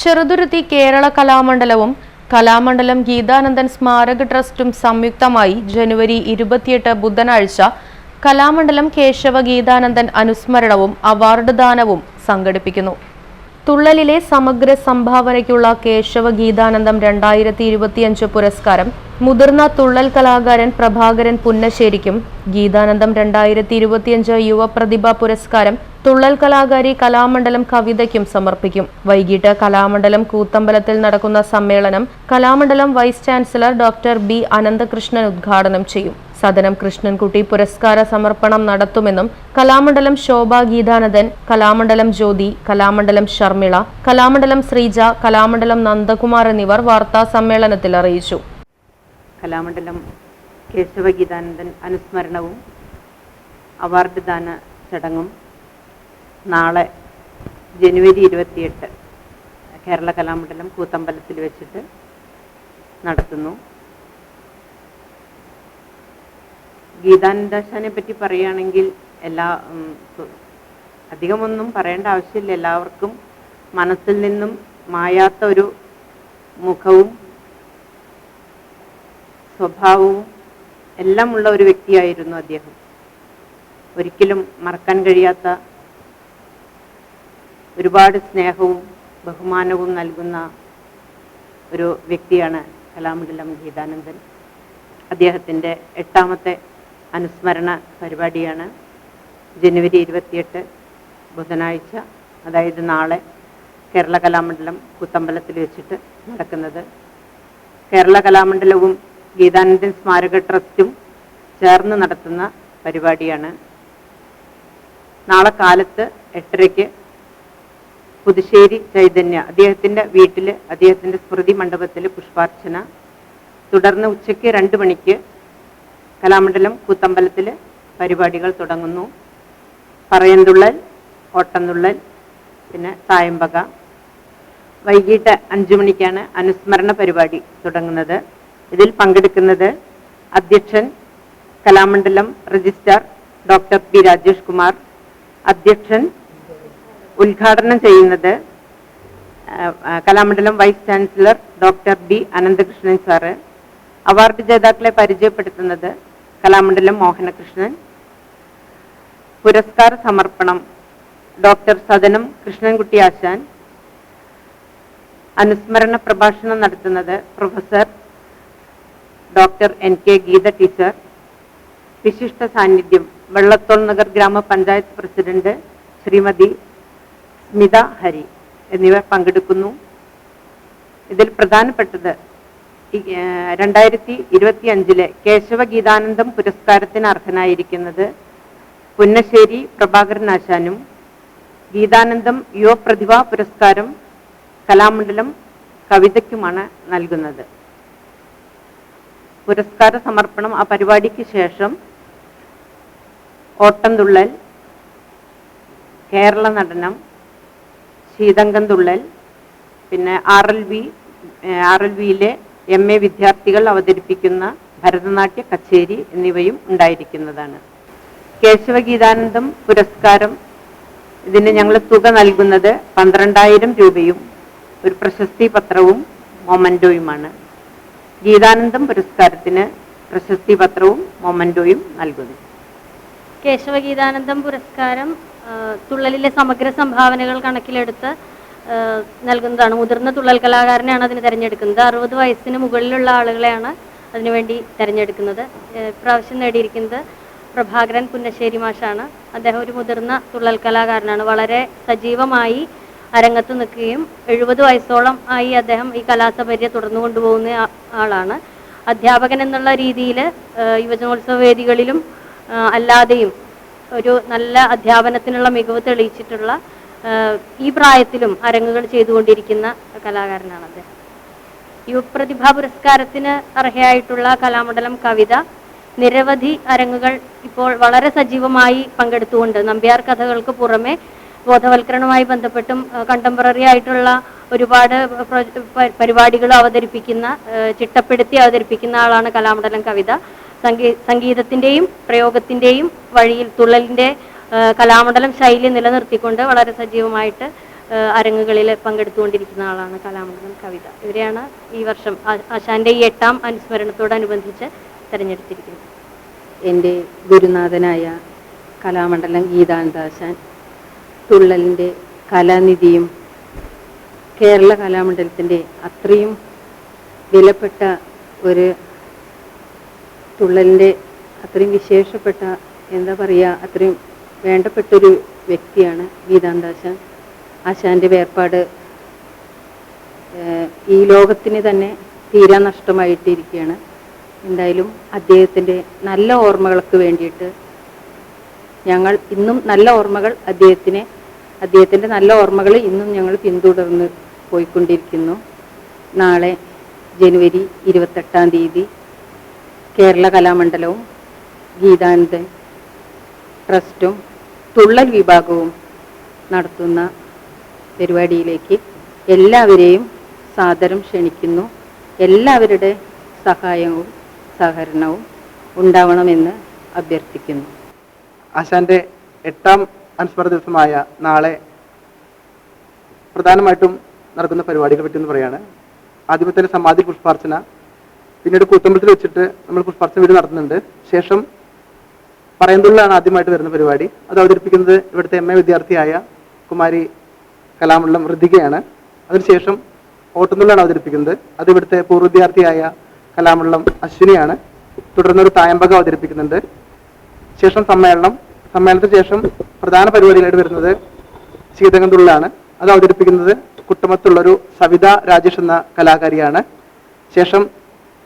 Cheruthuruthy Kerala കലാമണ്ഡലവും Kalamandalam Geethanandan സ്മാരക ട്രസ്റ്റും സംയുക്തമായി ജനുവരി ഇരുപത്തിയെട്ട് ബുധനാഴ്ച കലാമണ്ഡലം കേശവ ഗീതാനന്ദൻ അനുസ്മരണവും അവാർഡ് ദാനവും സംഘടിപ്പിക്കുന്നു. തുള്ളലിലെ സമഗ്ര സംഭാവനയ്ക്കുള്ള കേശവ ഗീതാനന്ദം രണ്ടായിരത്തി ഇരുപത്തിയഞ്ച് പുരസ്കാരം മുതിർന്ന തുള്ളൽ കലാകാരൻ പ്രഭാകരൻ പുന്നശ്ശേരിക്കും ഗീതാനന്ദം രണ്ടായിരത്തി ഇരുപത്തിയഞ്ച് യുവപ്രതിഭ പുരസ്കാരം തുള്ളൽ കലാകാരി കലാമണ്ഡലം കവിതയ്ക്കും സമർപ്പിക്കും. വൈകിട്ട് കലാമണ്ഡലം കൂത്തമ്പലത്തിൽ നടക്കുന്ന സമ്മേളനം Kalamandalam vice chancellor doctor B Ananthakrishnan ഉദ്ഘാടനം ചെയ്യും. സദനം കൃഷ്ണൻകുട്ടി പുരസ്കാര സമർപ്പണം നടത്തുമെന്നും കലാമണ്ഡലം ശോഭ ഗീതാനന്ദൻ കലാമണ്ഡലം ജ്യോതി കലാമണ്ഡലം ശർമിള കലാമണ്ഡലം ശ്രീജ കലാമണ്ഡലം നന്ദകുമാർ എന്നിവർ വാർത്താ സമ്മേളനത്തിൽ അറിയിച്ചു. കലാമണ്ഡലം കേശവ ഗീതാനന്ദൻ അനുസ്മരണവും അവാർഡ് ദാന ചടങ്ങും നാളെ ജനുവരി ഇരുപത്തിയെട്ട് കേരള കലാമണ്ഡലം കൂത്തമ്പലത്തിൽ വെച്ചിട്ട് നടത്തുന്നു. ഗീതാനന്ദാശാനെ പറ്റി പറയുകയാണെങ്കിൽ എല്ലാ അധികമൊന്നും പറയേണ്ട ആവശ്യമില്ല. എല്ലാവർക്കും മനസ്സിൽ നിന്നും മായാത്ത ഒരു മുഖവും സ്വഭാവവും എല്ലാം ഉള്ള ഒരു വ്യക്തിയായിരുന്നു അദ്ദേഹം. ഒരിക്കലും മറക്കാൻ കഴിയാത്ത ഒരുപാട് സ്നേഹവും ബഹുമാനവും നൽകുന്ന ഒരു വ്യക്തിയാണ് കലാമണ്ഡലം ഗീതാനന്ദൻ. അദ്ദേഹത്തിന്റെ എട്ടാമത്തെ അനുസ്മരണ പരിപാടിയാണ്. ജനുവരി ഇരുപത്തിയെട്ട് ബുധനാഴ്ച അതായത് നാളെ കേരള കലാമണ്ഡലം കുത്തമ്പലത്തിൽ വെച്ചിട്ട് നടക്കുന്നത്. കേരള കലാമണ്ഡലവും ഗീതാനന്ദൻ സ്മാരക ട്രസ്റ്റും ചേർന്ന് നടത്തുന്ന പരിപാടിയാണ്. നാളെ കാലത്ത് എട്ടരയ്ക്ക് പുതുശ്ശേരി ചൈതന്യ അദ്ദേഹത്തിന്റെ വീട്ടിൽ അദ്ദേഹത്തിന്റെ സ്മൃതി മണ്ഡപത്തിൽ പുഷ്പാർച്ചന. തുടർന്ന് ഉച്ചയ്ക്ക് രണ്ട് മണിക്ക് കലാമണ്ഡലം കൂത്തമ്പലത്തിൽ പരിപാടികൾ തുടങ്ങുന്നു. പറയന്തുള്ളൽ ഓട്ടംതുള്ളൽ പിന്നെ തായമ്പക. വൈകിട്ട് അഞ്ചു മണിക്കാണ് അനുസ്മരണ പരിപാടി തുടങ്ങുന്നത്. ഇതിൽ പങ്കെടുക്കുന്നത് അധ്യക്ഷൻ Kalamandalam registrar doctor P Rajesh Kumar. അധ്യക്ഷൻ ഉദ്ഘാടനം ചെയ്യുന്നത് Kalamandalam vice chancellor doctor B Ananthakrishnan sir. Award ജേതാക്കളെ പരിചയപ്പെടുത്തുന്നത് കലാമണ്ഡലം മോഹനകൃഷ്ണൻ. പുരസ്കാര സമർപ്പണം ഡോക്ടർ സദനം കൃഷ്ണൻകുട്ടി ആശാൻ. അനുസ്മരണ പ്രഭാഷണം നടത്തുന്നത് professor doctor N K Geetha teacher. വിശിഷ്ട സാന്നിധ്യം വെള്ളത്തോൾ നഗർ ഗ്രാമപഞ്ചായത്ത് പ്രസിഡന്റ് ശ്രീമതി സ്മിത ഹരി എന്നിവർ പങ്കെടുക്കുന്നു. ഇതിൽ പ്രധാനപ്പെട്ടത് രണ്ടായിരത്തി ഇരുപത്തി അഞ്ചിലെ കേശവ ഗീതാനന്ദം പുരസ്കാരത്തിന് അർഹനായിരിക്കുന്നത് പുന്നശ്ശേരി പ്രഭാകരൻ ആശാനും ഗീതാനന്ദം യുവ പ്രതിഭാ പുരസ്കാരം കലാമണ്ഡലം കവിതയ്ക്കുമാണ് നൽകുന്നത്. പുരസ്കാര സമർപ്പണം ആ പരിപാടിക്ക് ശേഷം ഓട്ടംതുള്ളൽ കേരള നടനം ശീതങ്കം തുള്ളൽ പിന്നെ R L V R L വിയിലെ എം എ വിദ്യാർത്ഥികൾ അവതരിപ്പിക്കുന്ന ഭരതനാട്യ കച്ചേരി എന്നിവയും ഉണ്ടായിരിക്കുന്നതാണ്. കേശവഗീതാനന്ദം പുരസ്കാരം ഇതിന് ഞങ്ങൾ തുക നൽകുന്നത് പന്ത്രണ്ടായിരം രൂപയും ഒരു പ്രശസ്തി പത്രവും മൊമന്റോയുമാണ് ഗീതാനന്ദം പുരസ്കാരത്തിന് പ്രശസ്തി പത്രവും മൊമന്റോയും നൽകുന്നു. കേശവഗീതാനന്ദം പുരസ്കാരം തുള്ളലിലെ സമഗ്ര സംഭാവനകൾ കണക്കിലെടുത്ത് നൽകുന്നതാണ്. മുതിർന്ന തുള്ളൽ കലാകാരനെയാണ് അതിന് തിരഞ്ഞെടുക്കുന്നത്. അറുപത് വയസ്സിന് മുകളിലുള്ള ആളുകളെയാണ് അതിനുവേണ്ടി തിരഞ്ഞെടുക്കുന്നത്. ഇപ്രാവശ്യം നേടിയിരിക്കുന്നത് പ്രഭാകരൻ പുന്നശ്ശേരി മാഷാണ്. അദ്ദേഹം ഒരു മുതിർന്ന തുള്ളൽ കലാകാരനാണ്. വളരെ സജീവമായി അരങ്ങത്ത് നിൽക്കുകയും എഴുപത് വയസ്സോളം ആയി അദ്ദേഹം ഈ കലാസപര്യ തുടർന്നു കൊണ്ടുപോകുന്ന ആളാണ്. അധ്യാപകൻ എന്നുള്ള രീതിയിൽ യുവജനോത്സവ വേദികളിലും അല്ലാതെയും ഒരു നല്ല അധ്യാപനത്തിനുള്ള മികവ് തെളിയിച്ചിട്ടുള്ള ഈ പ്രായത്തിലും അരങ്ങുകൾ ചെയ്തുകൊണ്ടിരിക്കുന്ന കലാകാരനാണ് അദ്ദേഹം. യുവപ്രതിഭാ പുരസ്കാരത്തിന് അർഹയായിട്ടുള്ള കലാമണ്ഡലം കവിത നിരവധി അരങ്ങുകൾ ഇപ്പോൾ വളരെ സജീവമായി പങ്കെടുത്തുകൊണ്ട് നമ്പ്യാർ കഥകൾക്ക് പുറമെ ബോധവൽക്കരണവുമായി ബന്ധപ്പെട്ടും കണ്ടംപററി ആയിട്ടുള്ള ഒരുപാട് പ്രൊ- പരിപാടികൾ അവതരിപ്പിക്കുന്ന ചിട്ടപ്പെടുത്തി അവതരിപ്പിക്കുന്ന ആളാണ് കലാമണ്ഡലം കവിത. സംഗീ സംഗീതത്തിന്റെയും പ്രയോഗത്തിന്റെയും വഴിയിൽ തുള്ളലിന്റെ ഏഹ് കലാമണ്ഡലം ശൈലി നിലനിർത്തിക്കൊണ്ട് വളരെ സജീവമായിട്ട് അരങ്ങുകളിൽ പങ്കെടുത്തുകൊണ്ടിരിക്കുന്ന ആളാണ് കലാമണ്ഡലം കവിത. ഇവരെയാണ് ഈ വർഷം ആശാന്റെ ഈ എട്ടാം അനുസ്മരണത്തോടനുബന്ധിച്ച് തെരഞ്ഞെടുത്തിരിക്കുന്നത്. എന്റെ ഗുരുനാഥനായ കലാമണ്ഡലം ഗീതാനന്ദാശാൻ തുള്ളലിന്റെ കലാനിധിയും കേരള കലാമണ്ഡലത്തിന്റെ അത്രയും വിലപ്പെട്ട ഒരു തുള്ളലിന്റെ അത്രയും വിശേഷപ്പെട്ട എന്താ പറയുക അത്രയും വേണ്ടപ്പെട്ടൊരു വ്യക്തിയാണ് ഗീതാന്താശ. ആശാന്റെ വേർപാട് ഈ ലോകത്തിന് തന്നെ തീരാ നഷ്ടമായിട്ടിരിക്കുകയാണ്. എന്തായാലും അദ്ദേഹത്തിന്റെ നല്ല ഓർമ്മകൾക്ക് വേണ്ടിയിട്ട് ഞങ്ങൾ ഇന്നും നല്ല ഓർമ്മകൾ അദ്ദേഹത്തിന് അദ്ദേഹത്തിന്റെ നല്ല ഓർമ്മകൾ ഇന്നും ഞങ്ങൾ പിന്തുടർന്ന് പോയിക്കൊണ്ടിരിക്കുന്നു. നാളെ ജനുവരി ഇരുപത്തെട്ടാം തീയതി കേരള കലാമണ്ഡലവും ഗീതാനന്ദൻ ട്രസ്റ്റും തുള്ളൽ വിഭാഗവും നടത്തുന്ന പരിപാടിയിലേക്ക് എല്ലാവരെയും സാദരം ക്ഷണിക്കുന്നു. എല്ലാവരുടെ സഹായവും സഹകരണവും ഉണ്ടാവണമെന്ന് അഭ്യർത്ഥിക്കുന്നു. ആശാന്റെ എട്ടാം അനുസ്മരണ ദിവസമായ നാളെ പ്രധാനമായിട്ടും നടക്കുന്ന പരിപാടികളെ പറ്റി ഒന്ന് പറയാണ്. ആദ്യമേ തന്നെ സമാധി പുഷ്പാർച്ചന. പിന്നീട് കൂത്തമ്പലത്തിൽ വെച്ചിട്ട് നമ്മൾ പുഷ്പാർച്ചന വീട് നടത്തുന്നുണ്ട്. ശേഷം പറയുന്തുള്ളാണ് ആദ്യമായിട്ട് വരുന്ന പരിപാടി. അത് അവതരിപ്പിക്കുന്നത് ഇവിടുത്തെ എം എ വിദ്യാർത്ഥിയായ കുമാരി കലാമുള്ളം ഋതികയാണ് അതിനുശേഷം ഓട്ടുന്നുള്ളാണ് അവതരിപ്പിക്കുന്നത്. അത് ഇവിടുത്തെ പൂർവ വിദ്യാർത്ഥിയായ കലാമുള്ളം അശ്വിനിയാണ്. തുടർന്ന് ഒരു തായമ്പകം അവതരിപ്പിക്കുന്നുണ്ട്. ശേഷം സമ്മേളനം. സമ്മേളനത്തിന് ശേഷം പ്രധാന പരിപാടികളായിട്ട് വരുന്നത് ശീതകന്തുള്ളാണ് അത് അവതരിപ്പിക്കുന്നത് കുട്ടമത്തുള്ളൊരു സവിത രാജേഷ് എന്ന കലാകാരിയാണ്. ശേഷം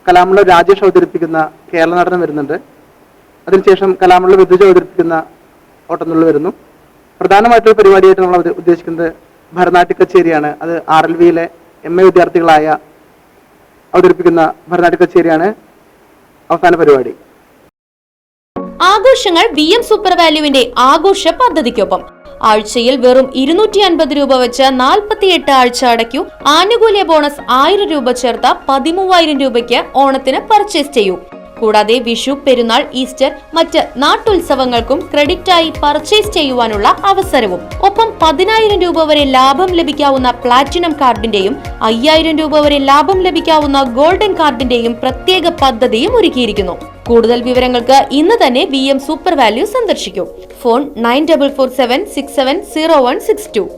കലാമുള്ള രാജേഷ് അവതരിപ്പിക്കുന്ന കേരള നടനം വരുന്നുണ്ട്. അതിനുശേഷം കലാമുള്ള വിദ്യുജ അവതരിപ്പിക്കുന്ന ഓട്ടംതുള്ളൽ വരുന്നു. പ്രധാനമായിട്ടൊരു പരിപാടിയായിട്ട് നമ്മൾ ഉദ്ദേശിക്കുന്നത് ഭരനാട്യ കച്ചേരിയാണ്. അത് ആർ എൽ വിയിലെ എം എ വിദ്യാർത്ഥികളായ അവതരിപ്പിക്കുന്ന ഭരനാട്യ കച്ചേരിയാണ് അവസാന പരിപാടി. ആഘോഷങ്ങൾ വി എം സൂപ്പർ വാല്യുവിന്റെ ആഘോഷ പദ്ധതിക്കൊപ്പം. ആഴ്ചയിൽ വെറും ഇരുന്നൂറ്റി അൻപത് രൂപ വെച്ച് നാൽപ്പത്തിയെട്ട് ആഴ്ച അടയ്ക്കൂ. ആനുകൂല്യ ബോണസ് ആയിരം രൂപ ചേർത്ത പതിമൂവായിരം രൂപയ്ക്ക് ഓണത്തിന് പർച്ചേസ് ചെയ്യൂ. കൂടാതെ വിഷു പെരുന്നാൾ ഈസ്റ്റർ മറ്റ് നാട്ടുത്സവങ്ങൾക്കും ക്രെഡിറ്റായി പർച്ചേസ് ചെയ്യുവാനുള്ള അവസരവും. ഒപ്പം പതിനായിരം രൂപ വരെ ലാഭം ലഭിക്കാവുന്ന പ്ലാറ്റിനം കാർഡിന്റെയും അയ്യായിരം രൂപ വരെ ലാഭം ലഭിക്കാവുന്ന ഗോൾഡൻ കാർഡിന്റെയും പ്രത്യേക പദ്ധതിയും ഒരുക്കിയിരിക്കുന്നു. കൂടുതൽ വിവരങ്ങൾക്ക് ഇന്ന് തന്നെ വി എം സൂപ്പർ വാല്യൂ സന്ദർശിക്കൂ. Phone nine double four seven six seven zero one six two.